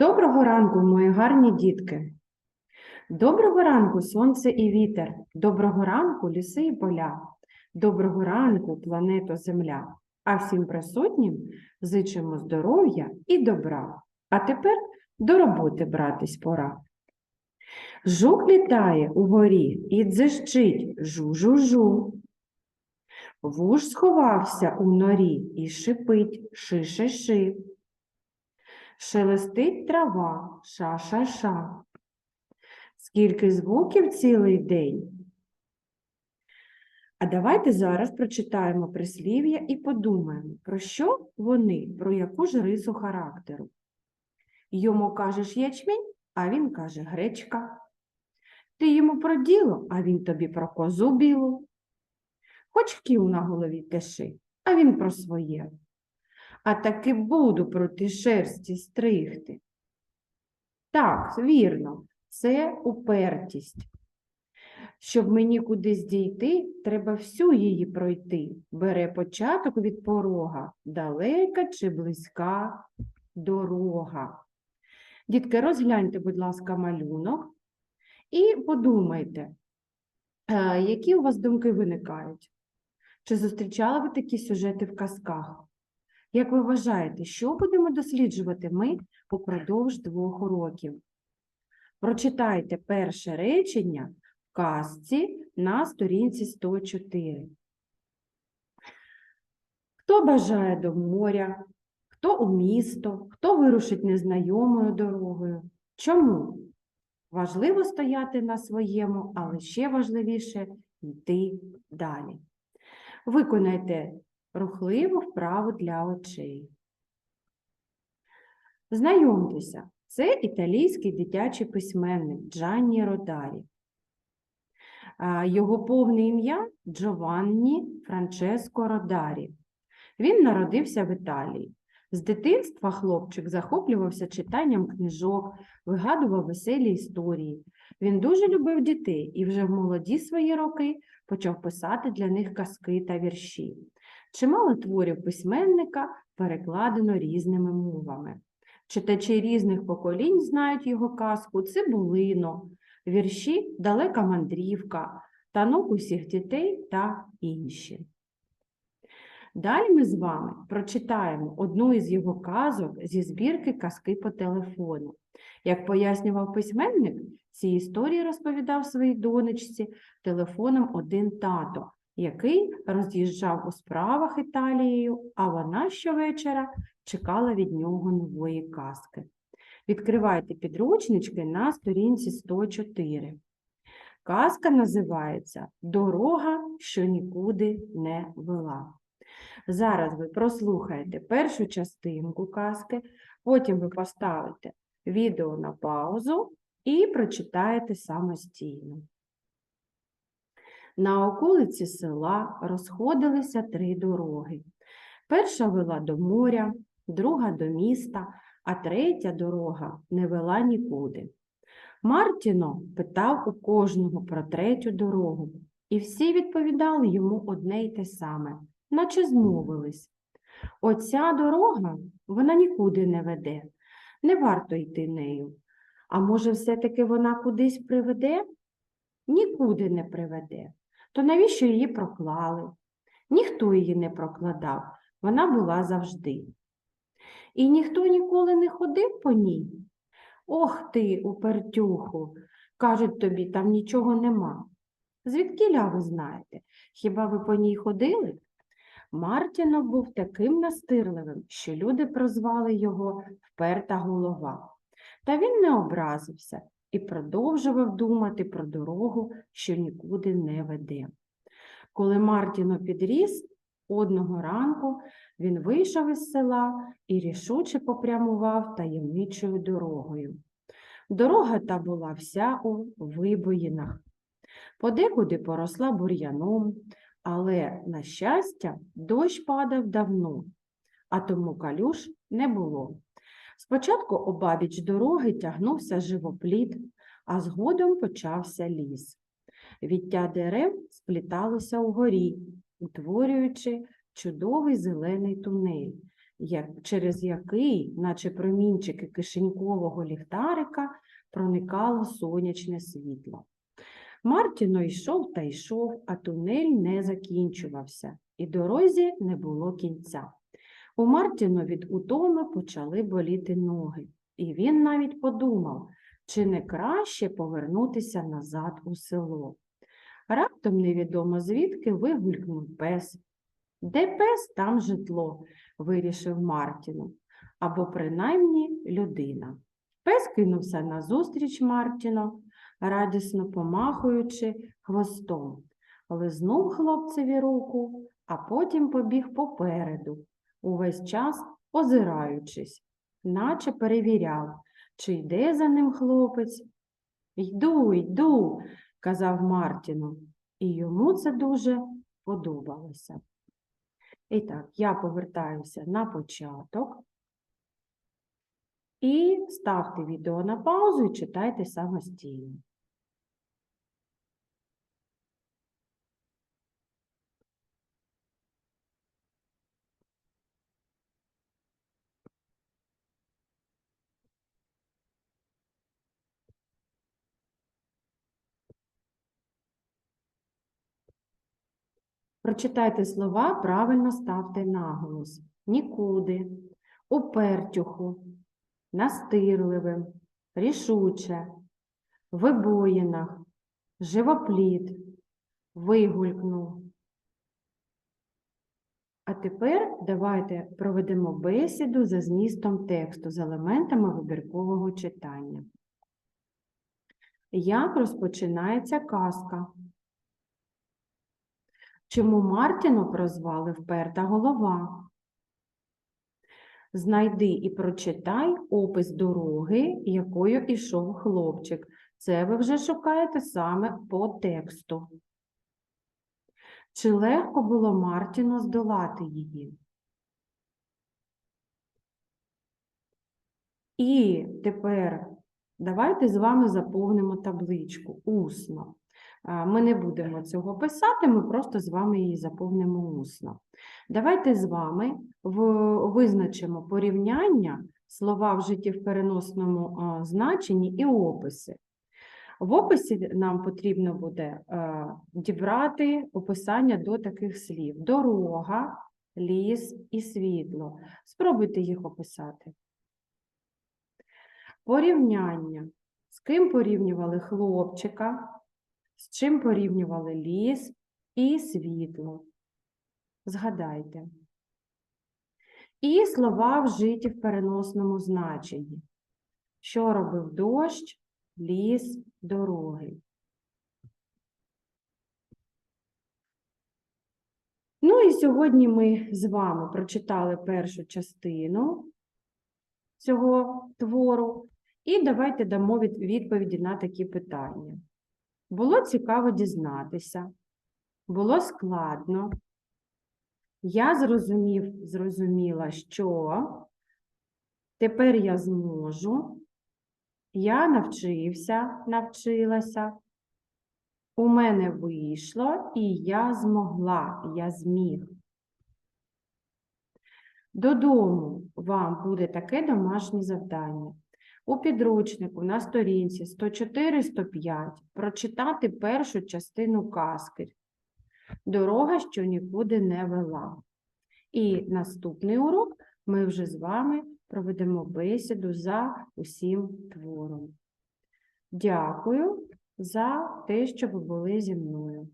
Доброго ранку, мої гарні дітки. Доброго ранку, сонце і вітер. Доброго ранку, ліси і поля. Доброго ранку, плането Земля. А всім присутнім зичимо здоров'я і добра. А тепер до роботи братись пора. Жук літає угорі і дзищить жу-жу-жу. Вуж сховався у норі і шипить ши-ши-ши. Шелестить трава, ша-ша-ша. Скільки звуків цілий день. А давайте зараз прочитаємо прислів'я і подумаємо, про що вони, про яку ж рису характеру. Йому кажеш ячмінь, а він каже гречка. Ти йому про діло, а він тобі про козу білу. Хоч кіл на голові теши, а він про своє а таки буду проти шерсті стригти. Так, вірно, це упертість. Щоб мені кудись дійти, треба всю її пройти. Бере початок від порога, далека чи близька дорога. Дітки, розгляньте, будь ласка, малюнок і подумайте, е, які у вас думки виникають? Чи зустрічали ви такі сюжети в казках? Як ви вважаєте, що будемо досліджувати ми упродовж двох уроків? Прочитайте перше речення в казці на сторінці 104. Хто бажає до моря, хто у місто, хто вирушить незнайомою дорогою? Чому? Важливо стояти на своєму, але ще важливіше йти далі. Виконайте рухливу вправу для очей. Знайомтеся, це італійський дитячий письменник Джанні Родарі. Його повне ім'я Джованні Франческо Родарі. Він народився в Італії. З дитинства хлопчик захоплювався читанням книжок, вигадував веселі історії. Він дуже любив дітей і вже в молоді свої роки почав писати для них казки та вірші. Чимало творів письменника перекладено різними мовами. Читачі різних поколінь знають його казку Цибулино, вірші Далека мандрівка, танок усіх дітей та інші. Далі ми з вами прочитаємо одну із його казок зі збірки казки по телефону. Як пояснював письменник, ці історії розповідав своїй донечці телефоном один тато, який роз'їжджав у справах Італією, а вона щовечора чекала від нього нової казки. Відкривайте підручнички на сторінці 104. Казка називається Дорога, що нікуди не вела. Зараз ви прослухаєте першу частинку казки, потім ви поставите відео на паузу і прочитаєте самостійно. На околиці села розходилися три дороги. Перша вела до моря, друга до міста, а третя дорога не вела нікуди. Мартіно питав у кожного про третю дорогу, і всі відповідали йому одне й те саме, наче змовились. Оця дорога вона нікуди не веде, не варто йти нею. А може, все-таки вона кудись приведе? Нікуди не приведе. То навіщо її проклали? Ніхто її не прокладав, вона була завжди. І ніхто ніколи не ходив по ній. Ох ти, упертюху, кажуть тобі, там нічого нема. Звідкіля ви знаєте? Хіба ви по ній ходили? Мартінов був таким настирливим, що люди прозвали його вперта голова. Та він не образився і продовжував думати про дорогу, що нікуди не веде. Коли Мартіно підріс, одного ранку він вийшов із села і рішуче попрямував таємничою дорогою. Дорога та була вся у вибоїнах. Подекуди поросла бур'яном, але, на щастя, дощ падав давно, а тому калюш не було. Спочатку обабіч дороги тягнувся живопліт, а згодом почався ліс. Віття дерев спліталося угорі, утворюючи чудовий зелений тунель, через який, наче промінчики кишенькового ліхтарика, проникало сонячне світло. Мартіно йшов та йшов, а тунель не закінчувався, і дорозі не було кінця. У Мартіно від утоми почали боліти ноги, і він навіть подумав, чи не краще повернутися назад у село. Раптом невідомо звідки вигулькнув пес. Де пес, там житло, вирішив Мартіну, або принаймні людина. Пес кинувся назустріч Мартіну, радісно помахуючи хвостом, лизнув хлопцеві руку, а потім побіг попереду, увесь час озираючись, наче перевіряв, чи йде за ним хлопець. Йду, йду, казав Мартіну, і йому це дуже подобалося. І так, я повертаюся на початок. І ставте відео на паузу і читайте самостійно. Прочитайте слова, правильно ставте наголос. Нікуди, упертюху, настирливим, рішуче, вибоїнах, живопліт, вигулькнув. А тепер давайте проведемо бесіду за змістом тексту з елементами вибіркового читання. Як розпочинається казка? Чому Мартіну прозвали вперта голова? Знайди і прочитай опис дороги, якою ішов хлопчик. Це ви вже шукаєте саме по тексту. Чи легко було Мартіну здолати її? І тепер давайте з вами заповнимо табличку усно. Ми не будемо цього писати, ми просто з вами її заповнимо усно. Давайте з вами визначимо порівняння слова в житті в переносному значенні і описи. В описі нам потрібно буде дібрати описання до таких слів: дорога, ліс і світло. Спробуйте їх описати. Порівняння. З ким порівнювали хлопчика, з чим порівнювали ліс і світло. Згадайте. І слова вжиті в переносному значенні. Що робив дощ, ліс, дороги. Ну і сьогодні ми з вами прочитали першу частину цього твору, і давайте дамо відповіді на такі питання. Було цікаво дізнатися, було складно. Я зрозумів, зрозуміла, що тепер я зможу. Я навчився, навчилася. У мене вийшло, і я змогла, я зміг. Додому вам буде таке домашнє завдання. У підручнику на сторінці 104-105 прочитати першу частину казки Дорога, що нікуди не вела. І наступний урок ми вже з вами проведемо бесіду за усім твором. Дякую за те, що ви були зі мною.